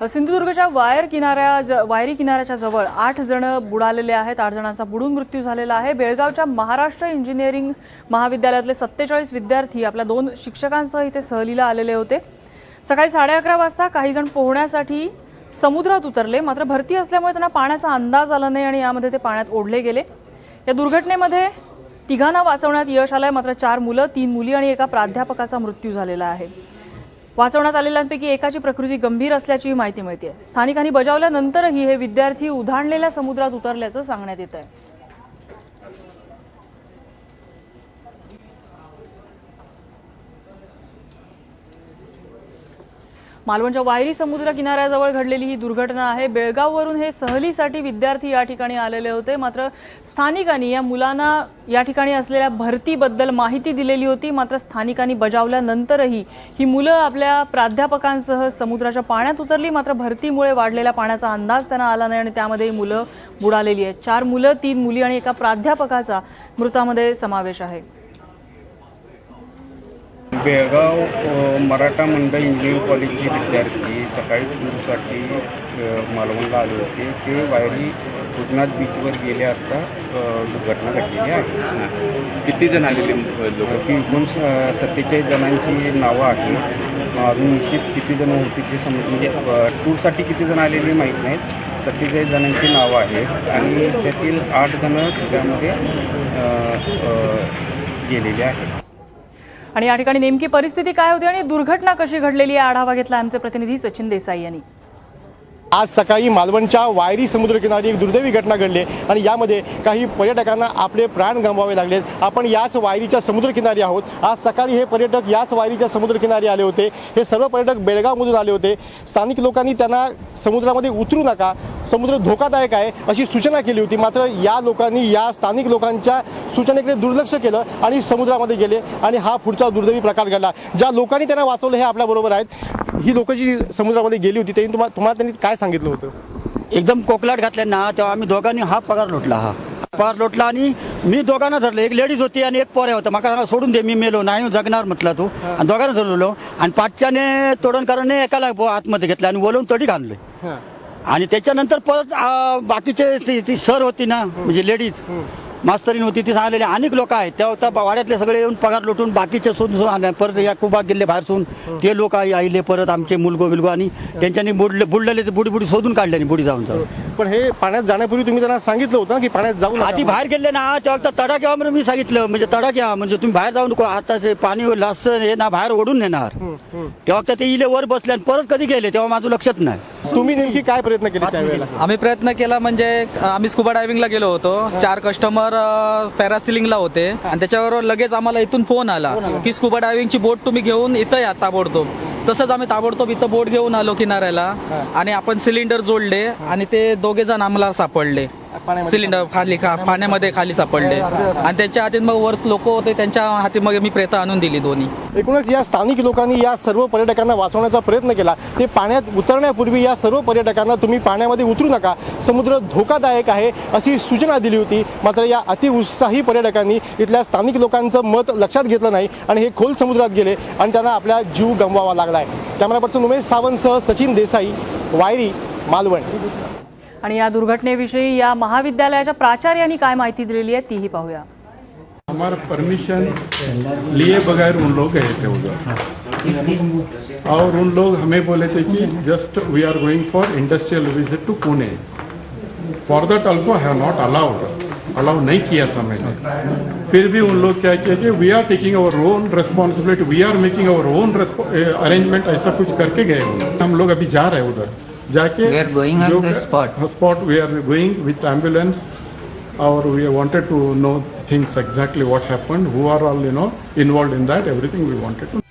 सिंधुदुर्गच्या वायर किनाऱ्या ज- वायरी किनाऱ्याच्या जवळ आठ जण बुडालेले आहेत. आठ जणांचा बुडून मृत्यू झालेला आहे. बेळगावच्या महाराष्ट्र इंजिनिअरिंग महाविद्यालयातले सत्तेचाळीस विद्यार्थी आपल्या दोन शिक्षकांसह इथे सहलीला आलेले होते. सकाळी साडे अकरा वाजता काही जण पोहण्यासाठी समुद्रात उतरले. मात्र भरती असल्यामुळे त्यांना पाण्याचा अंदाज आला नाही आणि यामध्ये ते पाण्यात ओढले गेले. या दुर्घटनेमध्ये तिघांना वाचवण्यात यश आलंय. मात्र चार मुलं तीन मुली आणि एका प्राध्यापकाचा मृत्यू झालेला आहे. वाचवण्यात आलेल्यांपैकी एकाची प्रकृती गंभीर असल्याची माहिती मिळते स्थानिकांनी बजावल्यानंतरही हे विद्यार्थी उधाणलेल्या समुद्रात उतरल्याचं सांगण्यात येत आहे मालवणच्या वायरी समुद्र किनाऱ्याजवळ घडलेली ही दुर्घटना आहे. बेळगाववरून हे सहलीसाठी विद्यार्थी या ठिकाणी आलेले होते. मात्र स्थानिकांनी या मुलांना या ठिकाणी असलेल्या भरतीबद्दल माहिती दिलेली होती. मात्र स्थानिकांनी बजावल्यानंतरही ही मुलं आपल्या प्राध्यापकांसह समुद्राच्या पाण्यात उतरली. मात्र भरतीमुळे वाढलेल्या पाण्याचा अंदाज त्यांना आला नाही आणि त्यामध्ये ही मुलं बुडालेली आहेत. चार मुलं तीन मुली आणि एका प्राध्यापकाचा मृतामध्ये समावेश आहे. बेळगाव मराठा मंडळ इंजिनिअरिंग कॉलेजचे विद्यार्थी सकाळी टूरसाठी मालवणला आले होते. ते वायरी उजनाथ बीचवर गेले असता दुर्घटना घडलेली आहे. किती जण आलेले लोक? ती एकूण स- सत्तेचाळीस जणांची नावं आहेत. अजून निश्चित किती जण होती ते सम म्हणजे टूरसाठी किती जण आलेली माहीत नाहीत. सत्तेचाळीस जणांची नावं आहेत. आणि त्यातील आठ जण त्यामध्ये गेलेले आहेत. आणि या ठिकाणी नेमकी परिस्थिती काय होती आणि दुर्घटना कशी घडलेली आहे आढावा घेतला आमचे प्रतिनिधी सचिन देसाई यांनी. आज सकाळी मालवणच्या वायरी समुद्रकिनारी एक दुर्दैवी घटना घडली आणि यामध्ये काही पर्यटकांना आपले प्राण गमवावे लागलेत. आपण याच वायरीच्या समुद्रकिनारी आहोत. आज सकाळी हे पर्यटक याच वायरीच्या समुद्रकिनारी आले होते. हे सर्व पर्यटक बेळगावमधून आले होते. स्थानिक लोकांनी त्यांना समुद्रामध्ये उतरू नका. समुद्र धोकादायक आहे अशी सूचना केली होती. मात्र या लोकांनी या स्थानिक लोकांच्या सूचनेकडे दुर्लक्ष केलं आणि समुद्रामध्ये गेले. आणि हा पुढचा दुर्दैवी प्रकार घडला. ज्या लोकांनी त्यांना वाचवलं हे आपल्याबरोबर आहेत. ही लोक जी समुद्रामध्ये गेली होती त्यांनी तुम्हाला तुम्हाला त्यांनी काय सांगितलं होतं? एकदम कोकलाट घातले ना तेव्हा आम्ही दोघांनी हा पगार लोटला हा. पगार लोटला आणि मी दोघांना धरलं. एक लेडीज होती आणि एक पोऱ्या होता. माका सांगा सोडून दे मी मेलो. नाही जगणार म्हटलं तू. आणि दोघांना धरलो. आणि पाचच्याने तोडणकाराने एकाला आतमध्ये घेतलं आणि बोलवून तडी घालले. आणि त्याच्यानंतर परत बाकीचे सर होती ना म्हणजे लेडीज मास्तरीन होती ती सांगलेली अनेक लोक आहेत. त्या त्या वाड्यातले सगळे येऊन पगार लुटून बाकीचे सोडून आणले. परत या कुबा गेले बाहेर सोडून. ते लोक आईले परत आमचे मुलगो बिलगो आणि त्यांच्यानी बुडले बुडलेले ते बुडी बुडी शोधून काढले बुडी जाऊन. जाऊन पण हे पाण्यात जाण्यापूर्वी तुम्ही त्यांना सांगितलं होतं की पाण्यात जाऊ नका आधी बाहेर गेले ना तेव्हा तर तडा घ्या म्हणून मी सांगितलं. म्हणजे तडा घ्या म्हणजे तुम्ही बाहेर जाऊ नको. आता ते पाणी लास हे ना बाहेर ओढून नेणार. तेव्हा ते इले वर बसले आणि परत कधी गेले? तेव्हा माझं लक्षात नाही. तुम्ही नेमकी काय प्रयत्न केले त्यावेळेला? आम्ही प्रयत्न केला म्हणजे आम्ही स्कुबा डायव्हिंगला गेलो होतो. चार कस्टमर पॅरासिलिंगला होते. आणि त्याच्यावर लगेच आम्हाला इथून फोन आला की स्कुबा डायव्हिंगची बोट तुम्ही घेऊन इथं या ताबडतोब. तसंच आम्ही ताबडतोब इथं बोट घेऊन आलो किनाऱ्याला. आणि आपण सिलेंडर जोडले आणि ते दोघे जण आम्हाला सापडले. सिलेंडर खाली खा पाण्यामध्ये खाली सापडले. आणि त्यांच्या हातीत मग वर लोक होते त्यांच्या हाती मग मी प्रेत आणून दिली दोन्ही. एकूणच या स्थानिक लोकांनी या सर्व पर्यटकांना वाचवण्याचा प्रयत्न केला. ते पाण्यात उतरण्यापूर्वी या सर्व पर्यटकांना तुम्ही पाण्यामध्ये उतरू नका. समुद्र धोकादायक आहे अशी सूचना दिली होती. मात्र या अतिउत्साही पर्यटकांनी इथल्या स्थानिक लोकांचं मत लक्षात घेतलं नाही आणि हे खोल समुद्रात गेले आणि त्यांना आपला जीव गमवावा लागलाय. कॅमेरा पर्सन उमेश सावंतसह सचिन देसाई वायरी मालवण. आणि या दुर्घटनेविषयी या महाविद्यालयाच्या प्राचार्यांनी काय माहिती दिलेली आहे, तीही पाहूया. हमारा परमिशन लिए बगैर उन लोग गए थे उधर। और उन लोग हमें बोले थे कि just we are going for industrial visit to Pune for that also have not allowed allow नहीं किया था मैंने। फिर भी उन लोग क्या किया कि we are taking our own responsibility we are making our own arrangement ऐसा कुछ करके गए। हम लोग अभी जा रहे हैं उधर। Jaake, we are going on the spot. Spot we are going with ambulance. Or we wanted to know things exactly what happened, who are all, you know, involved in that, everything we wanted to